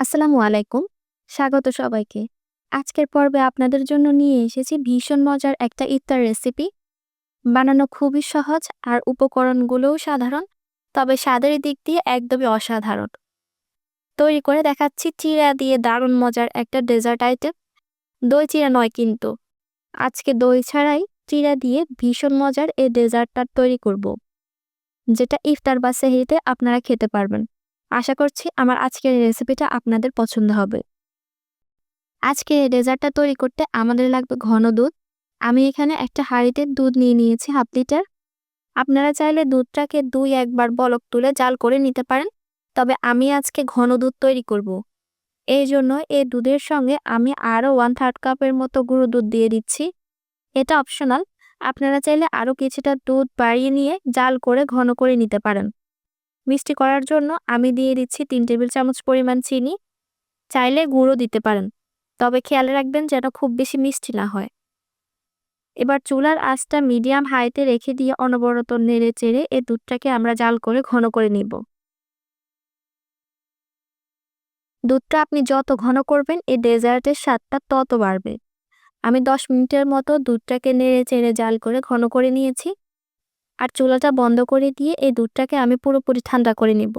আসসালামু আলাইকুম। স্বাগত সবাইকে। আজকের পর্বে আপনাদের জন্য নিয়ে এসেছি ভীষণ মজার একটা ইফতার রেসিপি। বানানো খুবই সহজ আর উপকরণগুলোও সাধারণ, তবে স্বাদের দিক দিয়ে একদমই অসাধারণ। তৈরি করে দেখাচ্ছি চিড়া দিয়ে দারুণ মজার একটা ডেজার্ট আইটেম। দই চিড়া নয় কিন্তু। আজকে দই ছাড়াই চিড়া দিয়ে ভীষণ মজার এই ডেজার্টটা তৈরি করব, যেটা ইফতার বা সেহরিতে আপনারা খেতে পারবেন। আশা করছি আমার আজকের রেসিপিটা আপনাদের পছন্দ হবে। আজকে ডেজার্টটা তৈরি করতে আমাদের লাগবে ঘন দুধ। আমি এখানে একটা হাঁড়িতে দুধ নিয়ে নিয়েছি হাফ লিটার। আপনারা চাইলে দুধটাকে দুই একবার বলক তুলে জাল করে নিতে পারেন। তবে আমি আজকে ঘন দুধ তৈরি করব। এই জন্য এই দুধের সঙ্গে আমি আরও ওয়ান থার্ড কাপের মতো গুঁড়ো দুধ দিয়ে দিচ্ছি। এটা অপশনাল আপনারা চাইলে আরও কিছুটা দুধ বাড়িয়ে নিয়ে জাল করে ঘন করে নিতে পারেন। মিষ্টি করার জন্য আমি দিয়ে দিচ্ছি তিন টেবিল চামচ পরিমাণ চিনি। চাইলে গুঁড়ো দিতে পারেন, তবে খেয়াল রাখবেন যেন খুব বেশি মিষ্টি না হয়। এবার চুলার আঁচটা মিডিয়াম হাইতে রেখে দিয়ে অনবরত নেড়ে চেড়ে এ দুধটাকে আমরা জাল করে ঘন করে নিব। দুধটা আপনি যত ঘন করবেন এই ডেজার্টের স্বাদটা তত বাড়বে। আমি দশ মিনিটের মতো দুধটাকে নেড়ে চেড়ে জাল করে ঘন করে নিয়েছি। আর চুলাটা বন্ধ করে দিয়ে এই দুধটাকে আমি পুরোপুরি ঠান্ডা করে নিব।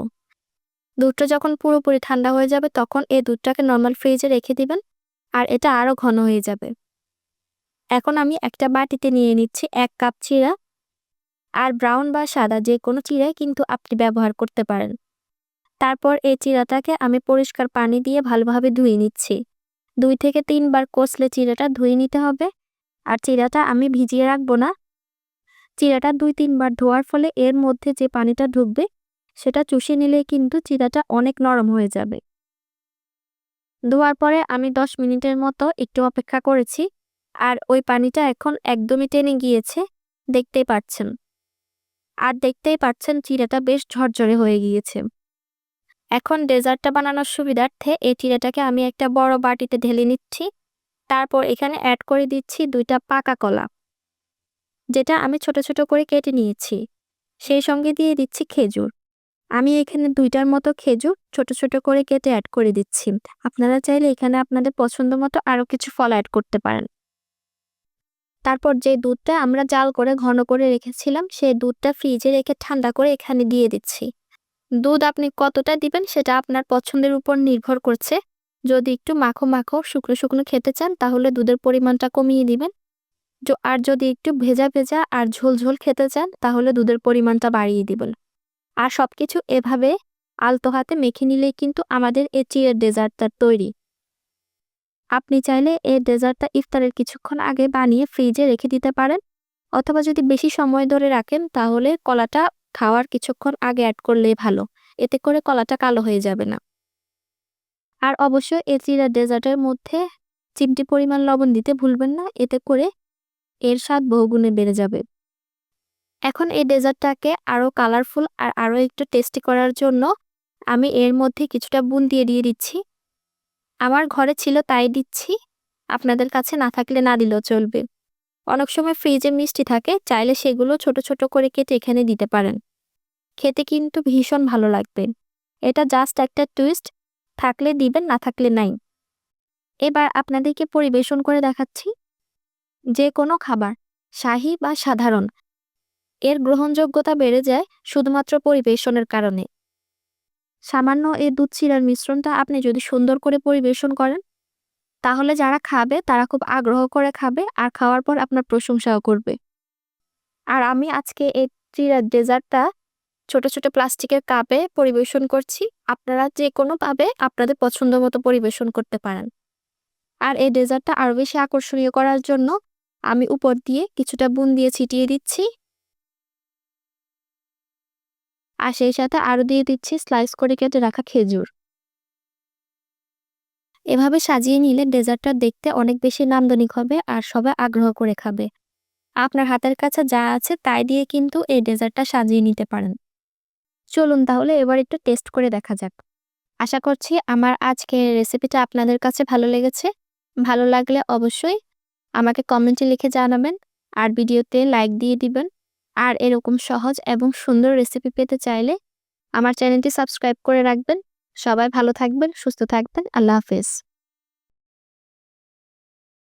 দুধটা যখন পুরোপুরি ঠান্ডা হয়ে যাবে, তখন এই দুধটাকে নর্মাল ফ্রিজে রেখে দিবেন আর এটা আরও ঘন হয়ে যাবে। এখন আমি একটা বাটিতে নিয়ে নিচ্ছি এক কাপ চিরা আর ব্রাউন বা সাদা যে কোনো চিরাই কিন্তু আপনি ব্যবহার করতে পারেন। তারপর এই চিরাটাকে আমি পরিষ্কার পানি দিয়ে ভালোভাবে ধুয়ে নিচ্ছি। দুই থেকে তিনবার কষলে চিরাটা ধুয়ে নিতে হবে। আর চিরাটা আমি ভিজিয়ে রাখব না চিরাটা দুই তিনবার ধোয়ার ফলে এর মধ্যে যে পানিটা ঢুকবে, সেটা চুষে নিলে কিন্তু চিরাটা অনেক নরম হয়ে যাবে। ধোয়ার পরে আমি দশ মিনিটের মতো একটু অপেক্ষা করেছি আর ওই পানিটা এখন একদমই টেনে গিয়েছে, দেখতেই পাচ্ছেন। আর দেখতেই পাচ্ছেন চিরাটা বেশ ঝরঝরে হয়ে গিয়েছে। এখন ডেজার্টটা বানানোর সুবিধার্থে এই চিরাটাকে আমি একটা বড় বাটিতে ঢেলে নিচ্ছি, তারপর এখানে অ্যাড করে দিচ্ছি দুইটা পাকা কলা। যেটা আমি ছোট ছোট করে কেটে নিয়েছি। সেই সঙ্গে দিয়ে দিচ্ছি খেজুর। আমি এখানে দুইটার মতো খেজুর ছোট ছোট করে কেটে অ্যাড করে দিচ্ছি। আপনারা চাইলে এখানে আপনাদের পছন্দ মতো আরও কিছু ফল অ্যাড করতে পারেন। তারপর যে দুধটা আমরা জাল করে ঘন করে রেখেছিলাম সেই দুধটা ফ্রিজে রেখে ঠান্ডা করে এখানে দিয়ে দিচ্ছি। দুধ আপনি কতটা দিবেন সেটা আপনার পছন্দের উপর নির্ভর করছে। যদি একটু মাখো মাখো শুকনো শুকনো খেতে চান, তাহলে দুধের পরিমাণটা কমিয়ে দিবেন। আর যদি একটু ভেজা ভেজা আর ঝোল ঝোল খেতে চান, তাহলে দুধের পরিমাণটা বাড়িয়ে দিবেন। আর সব কিছু এভাবে আলতো হাতে মেখে নিলেই কিন্তু আমাদের এই চিয়ের ডেজার্টটা তৈরি। আপনি চাইলে এই ডেজার্টটা ইফতারের কিছুক্ষণ আগে বানিয়ে ফ্রিজে রেখে দিতে পারেন, অথবা যদি বেশি সময় ধরে রাখেন, তাহলে কলাটা খাওয়ার কিছুক্ষণ আগে অ্যাড করলেই ভালো, এতে করে কলাটা কালো হয়ে যাবে না। আর অবশ্যই এই চিরা ডেজার্টের মধ্যে চিমটি পরিমাণ লবণ দিতে ভুলবেন না, এতে করে এর স্বাদ বহুগুণে বেড়ে যাবে। এখন এই ডেজার্টটাকে আরও কালারফুল আর আরও একটু টেস্টি করার জন্য আমি এর মধ্যে কিছুটা বুন দিয়ে দিয়ে দিচ্ছি। আমার ঘরে ছিল তাই দিচ্ছি, আপনাদের কাছে না থাকলে না দিলেও চলবে। অনেক সময় ফ্রিজে মিষ্টি থাকে, চাইলে সেগুলো ছোট ছোট করে কেটে এখানে দিতে পারেন। খেতে কিন্তু ভীষণ ভালো লাগবে। এটা জাস্ট একটা টুইস্ট, থাকলে দিবেন, না থাকলে নাই। এবার আপনাদেরকে পরিবেশন করে দেখাচ্ছি। যে কোনো খাবার, শাহী বা সাধারণ। এর গ্রহণযোগ্যতা বেড়ে যায় শুধুমাত্র পরিবেশনের কারণে। সামান্য এই দুধ চিরার মিশ্রণটা আপনি যদি সুন্দর করে পরিবেশন করেন, তাহলে যারা খাবে, তারা খুব আগ্রহ করে খাবে আর খাওয়ার পর আপনার প্রশংসাও করবে। আর আমি আজকে এই চিরার ডেজার্টটা ছোট ছোট প্লাস্টিকের কাপে পরিবেশন করছি। আপনারা যে কোনোভাবে আপনাদের পছন্দ মতো পরিবেশন করতে পারেন। আর এই ডেজার্টটা আরও বেশি আকর্ষণীয় করার জন্য আমি উপর দিয়ে কিছুটা বুন দিয়ে ছিটিয়ে দিচ্ছি। আর সেই সাথে আরও দিয়ে দিচ্ছি স্লাইস করে কেটে রাখা খেজুর। এভাবে সাজিয়ে নিলে ডেজার্টটা দেখতে অনেক বেশি নান্দনিক হবে আর সবাই আগ্রহ করে খাবে। আপনার হাতের কাছে যা আছে তাই দিয়ে কিন্তু এই ডেজার্টটা সাজিয়ে নিতে পারেন। চলুন তাহলে এবার একটু টেস্ট করে দেখা যাক। আশা করছি আমার আজকের রেসিপিটা আপনাদের কাছে ভালো লেগেছে। ভালো লাগলে অবশ্যই আমাকে কমেন্টে লিখে জানাবেন, আর ভিডিওতে লাইক দিয়ে দিবেন। আর এরকম সহজ এবং সুন্দর রেসিপি পেতে চাইলে আমার চ্যানেলটি সাবস্ক্রাইব করে রাখবেন। সবাই ভালো থাকবেন, সুস্থ থাকবেন। আল্লাহ হাফেজ।